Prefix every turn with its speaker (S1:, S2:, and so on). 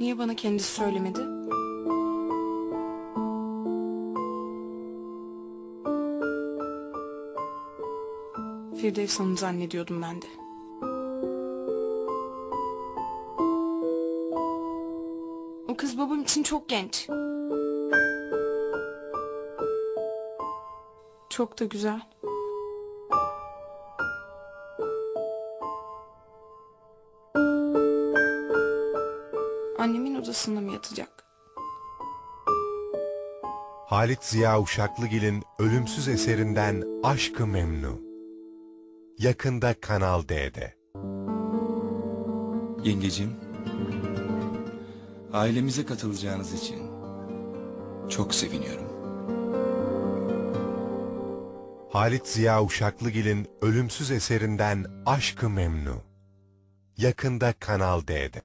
S1: niye bana kendisi söylemedi? Firdevs Hanım zannediyordum ben de. O kız babam için çok genç. Çok da güzel. Annemin odasında mı yatacak?
S2: Halit Ziya Uşaklıgil'in ölümsüz eserinden Aşkı Memnu. Yakında Kanal D'de.
S3: Yengecim, ailemize katılacağınız için çok seviniyorum.
S2: Halit Ziya Uşaklıgil'in ölümsüz eserinden Aşkı Memnu. Yakında Kanal D'de.